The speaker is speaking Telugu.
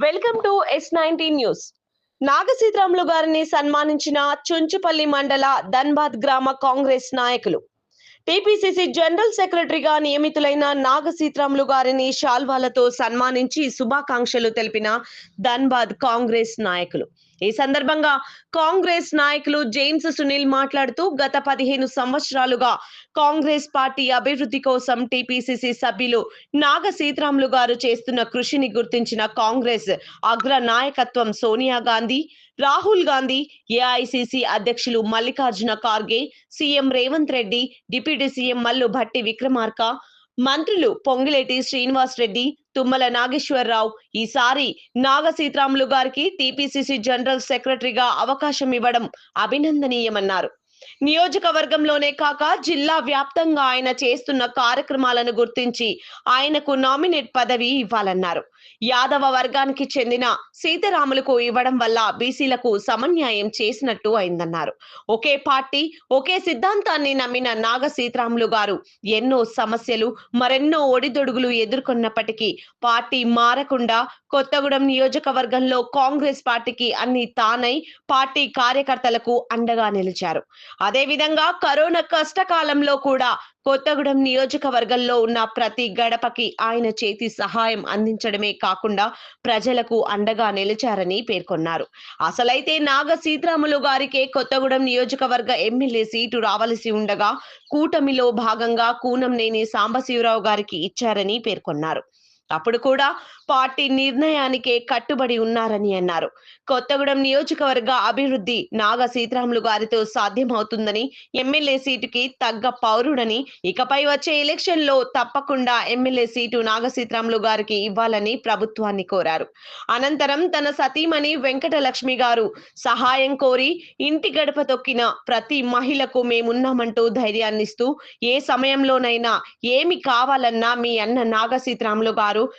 Welcome to S nineteen news. Nagasitaramulu గారిని సన్మానించిన చుంచుపల్లి మండల ధన్బాద్ గ్రామ కాంగ్రెస్ నాయకులు. టిపిసిసి జనరల్ సెక్రటరీగా నియమితులైన నాగసీతరాములు గారిని శాల్వాలతో సన్మానించి శుభాకాంక్షలు తెలిపిన ధన్బాద్ కాంగ్రెస్ నాయకులు. ఈ సందర్భంగా కాంగ్రెస్ నాయకులు జేమ్స్ సునీల్ మాట్లాడుతూ గత పదిహేను సంవత్సరాలుగా కాంగ్రెస్ పార్టీ అభివృద్ధి కోసం టిపిసిసి సభ్యులు నాగ సీతారాములు గారు చేస్తున్న కృషిని గుర్తించిన కాంగ్రెస్ అగ్ర నాయకత్వం సోనియా గాంధీ రాహుల్ గాంధీ ఏఐసిసి అధ్యక్షులు Mallikarjuna Kharge CM Revanth Reddy deputy CM Mallu Bhatti Vikramarka మంత్రులు పొంగిలేటి శ్రీనివాస్ రెడ్డి తుమ్మల నాగేశ్వరరావు. ఈసారి నాగ సీతారాములు గారికి టీపీసీసీ జనరల్ సెక్రటరీగా అవకాశం ఇవ్వడం అభినందనీయమన్నారు. నియోజకవర్గంలోనే కాక జిల్లా వ్యాప్తంగా ఆయన చేస్తున్న కార్యక్రమాలను గుర్తించి ఆయనకు నామినేట్ పదవి ఇవ్వాలన్నారు. యాదవ వర్గానికి చెందిన సీతారాములకు ఇవ్వడం వల్ల బీసీలకు సమన్యాయం చేసినట్టు అయిందన్నారు. ఒకే పార్టీ ఒకే సిద్ధాంతాన్ని నమ్మిన నాగ సీతారాములు గారు ఎన్నో సమస్యలు మరెన్నో ఒడిదొడుగులు ఎదుర్కొన్నప్పటికీ పార్టీ మారకుండా కొత్తగూడెం నియోజకవర్గంలో కాంగ్రెస్ పార్టీకి అన్ని తానై పార్టీ కార్యకర్తలకు అండగా నిలిచారు. అదేవిధంగా కరోనా కష్టకాలంలో కూడా కొత్తగూడెం నియోజకవర్గంలో ఉన్న ప్రతి గడపకి ఆయన చేతి సహాయం అందించడమే కాకుండా ప్రజలకు అండగా నిలిచారని పేర్కొన్నారు. అసలైతే నాగ సీతారాములు గారికే కొత్తగూడెం నియోజకవర్గ ఎమ్మెల్యే సీటు రావలసి ఉండగా కూటమిలో భాగంగా కూనంనేని సాంబశివరావు గారికి ఇచ్చారని పేర్కొన్నారు. అప్పుడు కూడా పార్టీ నిర్ణయానికే కట్టుబడి ఉన్నారని అన్నారు. కొత్తగూడెం నియోజకవర్గ అభివృద్ధి నాగ సీతారాములు గారితో సాధ్యమవుతుందని ఎమ్మెల్యే సీటుకి తగ్గ పౌరుడని ఇకపై వచ్చే ఎలక్షన్లో తప్పకుండా ఎమ్మెల్యే సీటు నాగ సీతారాములు గారికి ఇవ్వాలని ప్రభుత్వాన్ని కోరారు. అనంతరం తన సతీమణి వెంకటలక్ష్మి గారు సహాయం కోరి ఇంటి గడప తొక్కిన ప్రతి మహిళకు మేమున్నామంటూ ధైర్యాన్నిస్తూ ఏ సమయంలోనైనా ఏమి కావాలన్నా మీ అన్న నాగ సీతారాములు గారు claro